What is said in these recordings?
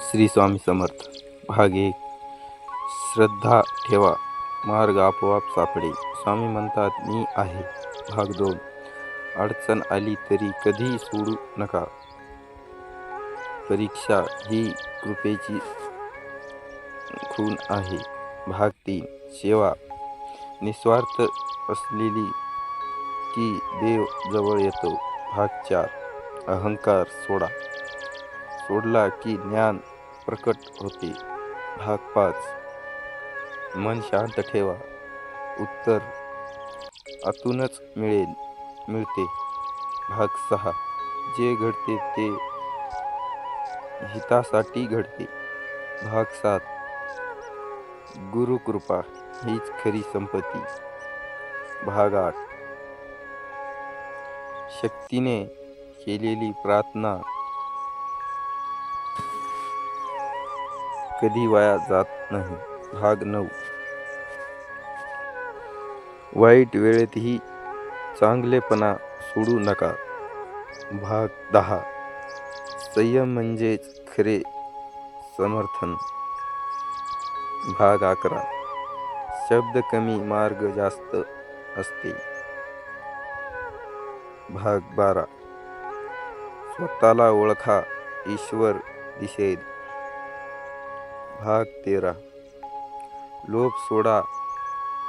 श्री स्वामी समर्थ. भाग एक. श्रद्धा ठेवा. मार्ग आपोआप सापडे स्वामी म्हणतात मी आहे. भाग दोन. अडचण आली तरी कधी सोडू नका. परीक्षा ही कृपेची खून आहे. भाग तीन. सेवा. निस्वार्थ असलेली की देव जवळ येतो. भाग चार. अहंकार सोडा. सोडला की ज्ञान प्रकट होते. भाग पाच. मन शांत ठेवा. उत्तर आतूनच मिळेल मिळते. भाग सहा. जे घडते ते हितासाठी घडते. भाग सात. गुरुकृपा हीच खरी संपत्ती. भाग आठ. शक्तीने केलेली प्रार्थना कधी वाया जात नाही. भाग नऊ. वाईट वेळेतही चांगलेपणा सोडू नका. भाग दहा. संयम म्हणजेच खरे समर्थन. भाग अकरा. शब्द कमी मार्ग जास्त असते. भाग बारा. स्वतःला ओळखा ईश्वर दिसेल भाग तेरा. लोभ सोडा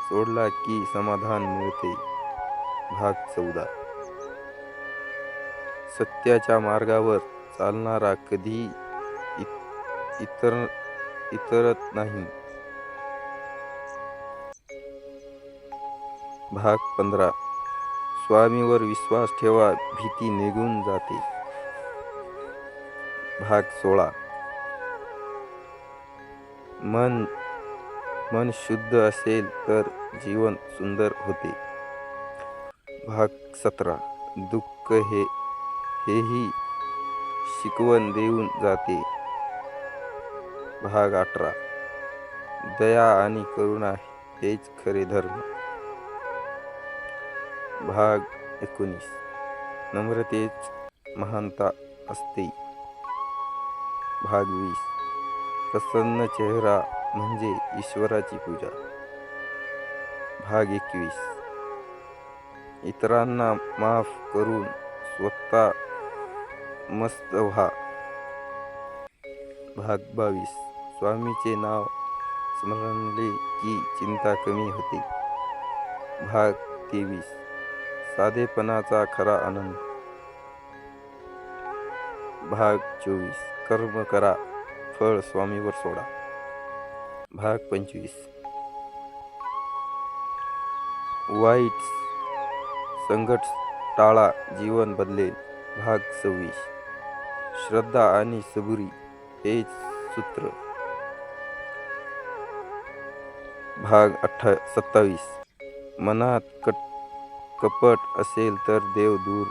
सोडला की समाधान मिळते. भाग चौदा. सत्याच्या मार्गावर चालणारा कधी इत- इतर इतरत नाही. भाग पंधरा. स्वामीवर विश्वास ठेवा भीती निघून जाते. भाग सोळा. मन मन शुद्ध असेल तर जीवन सुंदर होते. भाग सतरा. दुःख हे हेही शिकवण देऊन जाते. भाग अठरा. दया आणि करुणा हेच खरे धर्म. भाग एकोणीस. नम्रतेच महानता असते. भाग वीस. प्रसन्न चेहरा म्हणजे ईश्वराची पूजा. भाग एकवीस. इतरांना माफ करून स्वतः मस्त व्हा. भाग बावीस. स्वामीचे नाव स्मरणले की चिंता कमी होते. भाग तेवीस. साधेपणाचा खरा आनंद. भाग चोवीस. कर्म करा. फळ स्वामीवर सोडा. भाग पंचवीस. वाईट संकट टाळा जीवन बदलेल भाग सव्वीस. श्रद्धा आणि सबुरी. हेच सूत्र. भाग अठ्ठा सत्तावीस. मनात कट कपट असेल तर देव दूर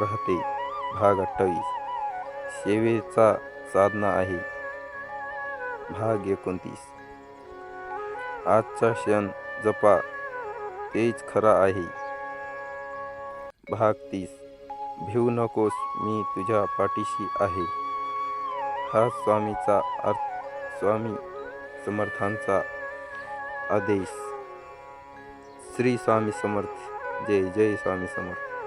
राहते. भाग अठ्ठावीस. सेवेचा साधना आहे. भाग एकोणतीस. आजचा क्षण जपा तेच खरा आहे. भाग तीस. भिवू नकोस मी तुझ्या पाठीशी आहे. हा स्वामीचा अर्थ स्वामी समर्थांचा आदेश. श्री स्वामी समर्थ जय जय स्वामी समर्थ.